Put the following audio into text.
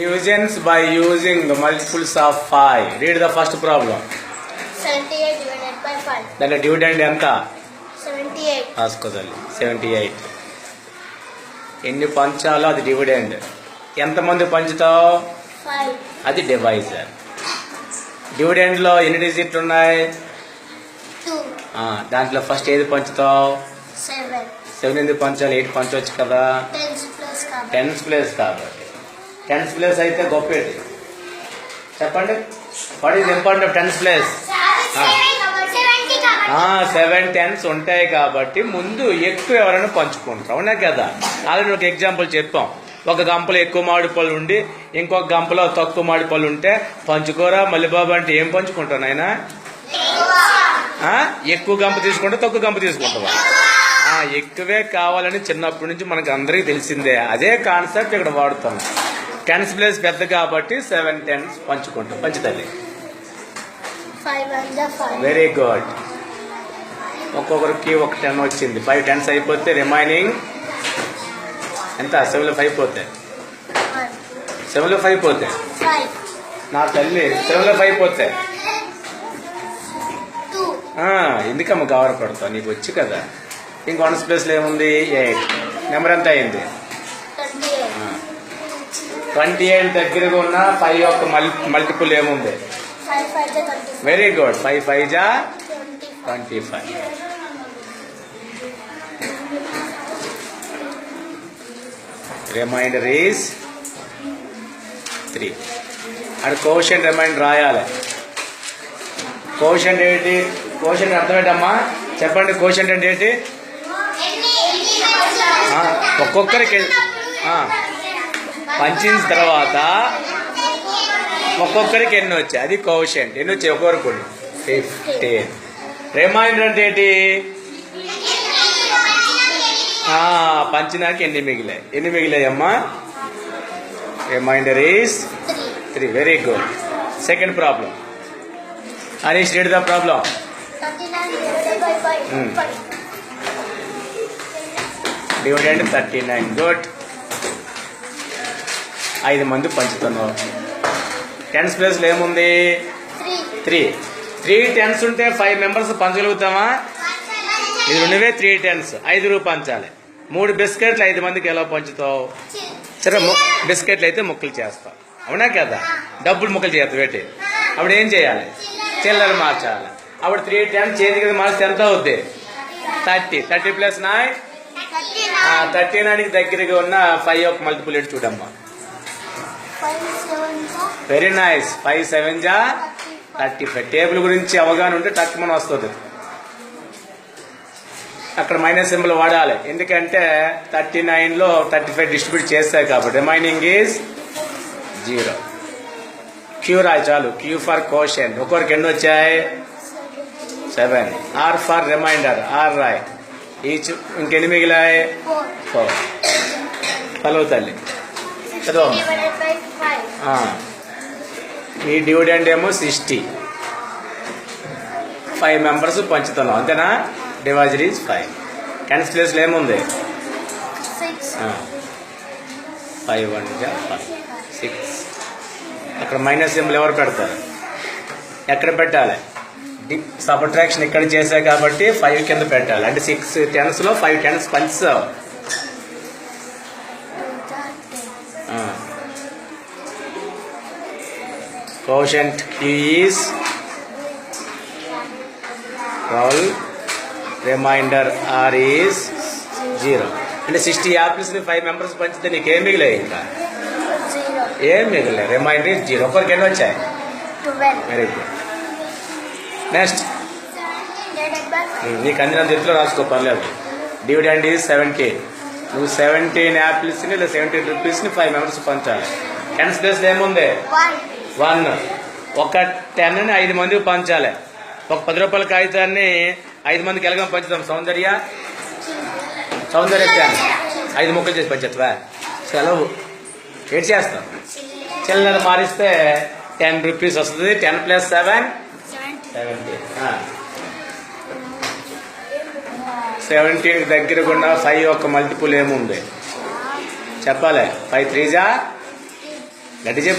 Divisions by using the multiples of 5. Read the first problem. 78 divided by 5. దాంట్లో dividend ఎంత 78. రాసుకోదాలి seventy eight ఎన్ని పంచాలో అది dividend ఎంతమంది పంచుతావు 5. అది డివైజర్ డివిడెండ్లో ఎన్ని డిజిట్లు ఉన్నాయి 2. ఆ, దాంట్లో ఫస్ట్ ఏది పంచుతావు 7. సెవెన్ ఎందుకు పంచాలి ఎయిట్ పంచవచ్చు కదా 10 plus కాబట్టి. టెన్స్ ప్లేస్ కాబట్టి టెన్స్ ప్లేస్ అయితే గొప్పది. చెప్పండి? What is important of tens place 70 కాబట్టి. సెవెన్ టెన్స్ ఉంటాయి కాబట్టి ముందు ఎక్కువ ఎవరైనా పంచుకుంటారు. అవునా కదా? ఆల్రెడీ ఒక ఎగ్జాంపుల్ చెప్పాం. ఒక గంపలో ఎక్కువ మామిడి పళ్ళు ఉండి ఇంకొక గంపలో తక్కువ మామిడి పళ్ళు ఉంటే పంచుకోరా? మల్లిబాబు అంటే ఏం పంచుకుంటావు నాయనా? ఆ? ఎక్కువ గంప తీసుకుంటే తక్కువ గంప తీసుకుంటావా? ఆ, ఎక్కువే కావాలని చిన్నప్పటి నుంచి మనకు అందరికీ తెలిసిందే. అదే కాన్సెప్ట్ ఇక్కడ వాడుతాం టెన్స్ ప్లేస్ పెద్ద కాబట్టి సెవెన్ టెన్స్ పంచుకుంటాం. పంచుతుంది 5 and the 5. వెరీ గుడ్ ఒక్కొక్కరికి ఒక టెన్ వచ్చింది. ఫైవ్ టెన్స్ అయిపోతే రిమైనింగ్ ఎంత? సెవెన్లో ఫైవ్ పోతే? 1. సెవెన్లో ఫైవ్ పోతే? 5. నా తల్లి సెవెన్లో ఫైవ్ పోతే? 2. ఆ, ఎందుకమ్మ గౌరవపడతావు నీకు వచ్చి కదా. ఇంక వన్స్ ప్లేస్లో ఏముంది? ఎయిట్. నెంబర్ ఎంత అయింది? 28. ట్వంటీ ఎయిట్ దగ్గరగా ఉన్న ఫైవ్ యొక్క మల్ మల్టిపుల్ ఏముంది? 5 5 the 25. Very good five five జా 25. Twenty five. Reminder is three అది కోషన్ రిమైండర్ రాయాలి. కోషన్ ఏంటి? కోషన్ అర్థం ఏంటమ్మా చెప్పండి కోషన్ అంటే ఏంటి? ఒక్కొక్కరికి పంచిన తర్వాత ఒక్కొక్కరికి ఎన్ని వచ్చాయి? అది కోషన్ ఎన్ని వచ్చాయి? ఒక్కొక్కరికి ఫిఫ్టీన్ రిమైండర్ అంటే ఏంటి? పంచినాక ఎన్ని మిగిలాయి? ఎన్ని మిగిలాయి అమ్మా reminder is 3. Three very good second problem Harish read the problem 39 divided by 5. 5. Dividend thirty nine good ఐదు మంది పంచుతున్నావు టెన్స్ ప్లేస్లో ఏముంది? 3. త్రీ త్రీ టెన్స్ ఉంటే ఫైవ్ మెంబర్స్ పంచగలుగుతామా? ఇది రెండువే త్రీ టెన్స్ ఐదుగురు పంచాలి. మూడు బిస్కెట్లు ఐదు మందికి ఎలా పంచుతావు? సరే బిస్కెట్లు అయితే ముక్కలు చేస్తావు అవునా కదా? డబ్బులు ముక్కలు చేస్తావు పెట్టి అప్పుడు ఏం చేయాలి? చిల్లర మార్చాలి. అప్పుడు త్రీ టెన్ చేతికి మార్చితే ఎంత అవుద్ది? Thirty. Thirty plus nine? 39. Thirty నైన్కి దగ్గరగా ఉన్న ఫైవ్ ఒక మల్టిపుల్ ఎటు చూడమ్మా. 5 7 వెరీ నైస్ ఫైవ్ సెవెన్ జా థర్టీ ఫైవ్ టేబుల్ గురించి అవగాహన ఉంటే టక్కుమని వస్తుంది. అక్కడ మైనస్ సింబల్ వాడాలి. ఎందుకంటే థర్టీ నైన్లో థర్టీ ఫైవ్ డిస్ట్రిబ్యూట్ చేస్తాయి కాబట్టి రిమైనింగ్ ఈజ్ జీరో క్యూ రాయి చాలు. క్యూ ఫర్ క్వశ్చన్ ఒక్కొక్కరికి ఎన్ని వచ్చాయి? Seven are four reminder R Roy. Each ఇంకెన్ని మిగిలాయి? 4. ఫోర్ హలో తల్లి. చదవమ్మా divided by 5. ఆ. ఈ డివిడెండ్ ఏమో సిక్స్టీ. ఫైవ్ మెంబర్స్ పంచుతున్నాం అంతేనా? డివాజర్ ఈజ్ ఫైవ్ టెన్స్ ప్లేస్లో ఏముంది? 6. ఫైవ్ వన్ ఫైవ్ సిక్స్ అక్కడ మైనస్ సింబల్ ఎవరు పెడతారు? ఎక్కడ పెట్టాలి? సబ్ట్రాక్షన్ ఇక్కడ చేసా కాబట్టి ఫైవ్ కింద పెట్టాలి. అంటే సిక్స్ టెన్స్లో five tens పంచావు quotient is twelve reminder R is zero అంటే సిక్స్టీ యాపిల్స్ని ఫైవ్ మెంబర్స్ పంచితే నీకు ఏం మిగిలాయి ఇంకా? 0. ఏం మిగిలే రిమైండర్ ఈజ్ జీరో ఒకరికి ఎన్ని వచ్చాయి? 12. Very good next divided by 5. నీకు అందినంత ఎత్తులో రాసుకో పర్లేదు. డివిడెండ్ ఈజ్ సెవెంటీన్ నువ్వు సెవెంటీన్ యాపిల్స్ని లేదా సెవెంటీన్ రూపీస్ని ఫైవ్ మెంబర్స్ పంచాలి. టెన్స్ ప్లేస్లో ఏముంది? 1. వన్. ఒక టెన్ని ఐదు మందికి పంచాలి. ఒక పది రూపాయల కాగితాన్ని ఐదు మందికి ఎలాగ పంచుతాం. సౌందర్య? సౌందర్య టెన్. ఐదు ముక్కలు చేసి పంచేస్తావా సెలవు. ఏం చేస్తాం? చిల్లర మారిస్తే టెన్ రూపీస్ వస్తుంది. Ten plus seven? 70. సెవెంటీన్ దగ్గర ఉన్న ఫైవ్ యొక్క మల్టిపుల్ ఏముంది? చెప్పాలి. ఫైవ్ త్రీ జా గట్టి చెప్పరా?